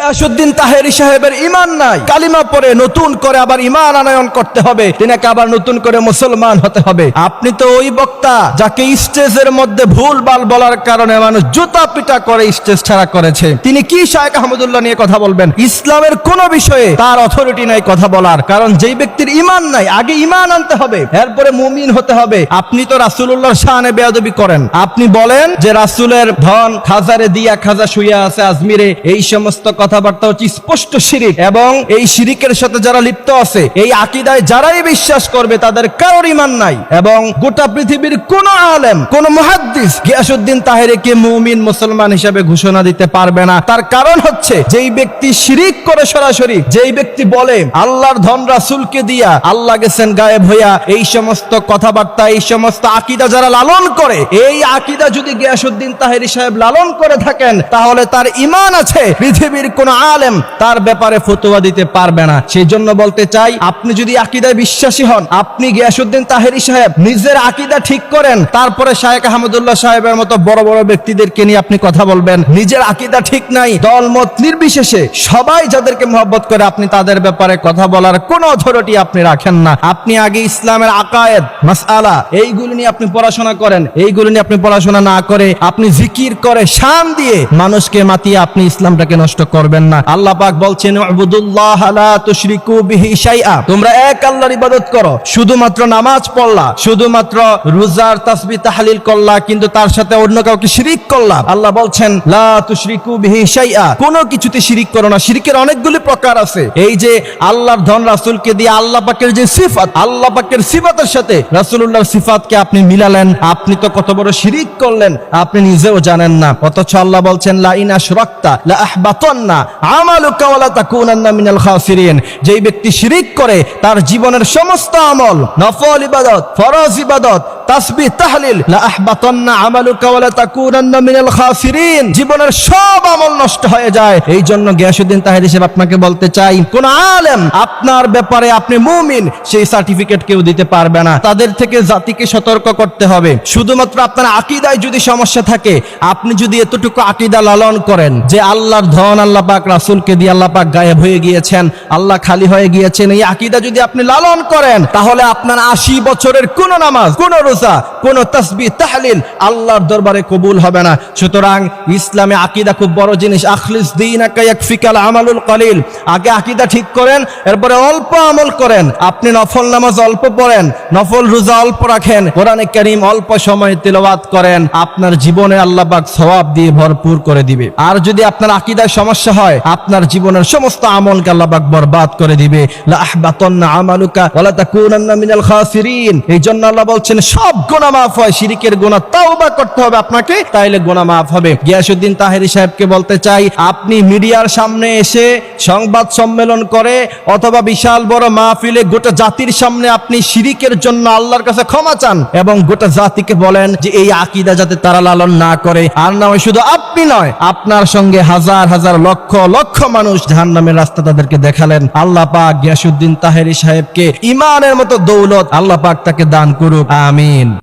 গিয়াসুদ্দিন তাহেরি সাহেবের ইমান নাই। কালিমা পরে নতুন করে আবার ইমান আনয়ন করতে হবে। তিনাকে আবার নতুন করে মুসলমান হতে হবে। আপনি তো ওই বক্তা যাকে স্টেজের মধ্যে ভুল বাল বলার কারণে মানুষ জুতা পিটা করে স্টেজ ছাড়া করেছে। তিনি কি শায়েক আহমদুল্লাহ নিয়ে কথা বলবেন? ইসলামের কোন বিষয়ে তার অথরিটি নাই কথা বলার। কারণ যেই ব্যক্তির ইমান নাই, আগে ইমান আনতে হবে। এরপরে মুমিন হতে হবে। আপনি তো রাসূলুল্লাহর শানে বেয়াদবি করেন। আপনি বলেন যে রাসূলের ধন খাজারে দিয়া খাজা শুইয়া আছে আজমিরে, এই সমস্ত কথাবার্তা হচ্ছে স্পষ্ট শিরিক। এবং এই শিরিকের সাথে যারা লিপ্ত আছে, এই আকিদায় যারাই বিশ্বাস করবে, তাদের কারোর ইমান নাই। এবং গোটা পৃথিবীর কোন আলেম, কোন মুহাদ্দিস গিয়াসউদ্দিন তাহেরিকে মুমিন মুসলমান হিসেবে ঘোষণা দিতে পারবে না। তার কারণ হচ্ছে, যেই ব্যক্তি শিরিক করে সরাসরি, যেই ব্যক্তি বলে, আল্লাহর ধন রাসূলকে দিয়া আল্লাহ গেছেন গায়েব হইয়া এই সমস্ত কথাবার্তা, এই সমস্ত আকিদা যারা লালন করে, এই আকিদা যদি গিয়াসউদ্দিন তাহেরি সাহেব লালন করে থাকেন, তাহলে তার ইমান আছে পৃথিবীর কোন আলেম তার ব্যাপারে ফতোয়া দিতে পারবে না। সেই জন্য বলতে চাই, আপনি যদি আকিদায় বিশ্বাসী হন, আপনি গিয়াসউদ্দিন তাহেরি সাহেব নিজের আকিদা ঠিক করেন, তারপরে শায়েক আহমদুল্লাহ সাহেবের মতো বড় বড় ব্যক্তিদেরকে নিয়ে আপনি কথা বলবেন। নিজের আকিদা ঠিক নাই, দলমত নির্বিশেষে সবাই যাদেরকে মহব্বত করে আপনি তাদের ব্যাপারে কথা বলার কোন অথরিটি আপনি রাখেন না। আপনি আগে ইসলামের আকায়েদ, মাসআলা, এইগুলো নিয়ে আপনি পড়াশোনা করেন, এইগুলো নিয়ে আপনি পড়াশোনা না করে আপনি জিকির করে শান দিয়ে মানুষকে মাতিয়ে আপনি ইসলামটাকে নষ্ট করবেন। না। আল্লাহ পাক বলছেন, উবুদুল্লাহ লা তুশরিকু বিহি শাইআ। তোমরা এক আল্লাহর ইবাদত করো, শুধুমাত্র নামাজ পড়লা, শুধুমাত্র রোজার তাসবিহ তাহলিল করলা, কিন্তু তার সাথে অন্য কাউকে শিরিক করলা। আল্লাহ বলছেন, লা কোনো কিছুতে শিরিক করো না, শিরিকের অনেকগুলি প্রকার আছে। এই যে আল্লাহর ধন রাসূলকে দিয়ে আল্লাহ পাকের যে সিফাত, আল্লাহ পাকের সিফাতের সাথে রাসূলুল্লাহর সিফাতকে আপনি মিলালেন, আপনি তো কত বড় শিরিক করলেন, আপনি নিজেও জানেন না। অথচ আল্লাহ বলছেন, লা ইন আশরাকতা লা আহবাতান্না। যেই ব্যক্তি শিরিক করে তার জীবনের সমস্ত আমল নফল ইবাদত ফরজ ইবাদত তাসবিহ তাহলিল। লা আহবাতান্না আমালুকা ওয়া লা তাকুনান্না মিনাল খাসিরিন। জীবনের সব আমল নষ্ট হয়ে যায়। এই জন্য গিয়াসউদ্দিন আপনাকে বলতে চাই, কোন আলেম আপনার ব্যাপারে আপনি মুমিন, সেই সার্টিফিকেট কেউ দিতে পারবে না। তাদের থেকে জাতিকে সতর্ক করতে হবে। শুধুমাত্র আপনার আকিদায় যদি সমস্যা থাকে, আপনি যদি এতটুকু আকিদা লালন করেন, যে আল্লাহর ধন আল্লাহ পাক, রাসূলকে দিয়ে আল্লাহ পাক গায়েব হয়ে গিয়েছেন, আল্লাহ খালি হয়ে গিয়েছেন, এই আকিদা যদি আপনি লালন করেন, তাহলে আপনার আশি বছরের কোন নামাজ, কোন কোন তসবি, তাহলিল আল্লাহর দরবারে কবুল হবে না। সুতরাং ইসলামে আকিদা খুব বড় জিনিস। আখলিস দিন ফিকাল আমালুল কলিল। আগে আকিদা ঠিক করেন, এরপরে অল্প আমল করেন। আপনি নফল নামাজ অল্প পড়েন, নফল রোজা অল্প রাখেন, কোরআনে করিম অল্প সময় তেলাওয়াত করেন, আপনার জীবনে আল্লাহ পাক সওয়াব দিয়ে ভরপুর করে দিবে। আর যদি আপনার আকিদায় সমস্যা হয়, আপনার জীবনের সমস্ত আমলকে আল্লাহবাক বরবাদ করে দিবে। আমালুকা এই জন্য আল্লাহ বলছেন, সব গুনাহ মাফ হয়, শিরিকের গুনাহ তাওবা করতে হবে আপনাকে, তাইলে গুনাহ মাফ হবে। গিয়াসউদ্দিন তাহেরি সাহেবকে বলতে চাই, আপনি মিডিয়ার সামনে এসে সংবাদ সম্মেলন করে, অথবা বিশাল বড় মাহফিলে গোটা জাতির সামনে আপনি শিরিকের জন্য আল্লাহর কাছে ক্ষমা চান এবং গোটা জাতিকে বলেন যে, এই আকিদা যাতে তারা লালন না করে। আর না শুধু আপনি নয়, আপনার সঙ্গে হাজার হাজার লক্ষ লক্ষ মানুষ জাহান্নামের রাস্তা তাদেরকে দেখালেন। আল্লাহ পাক গিয়াসউদ্দিন তাহেরি সাহেবকে ইমানের মতো দৌলত আল্লাহ পাক তাকে দান করুক। আমিন। amin.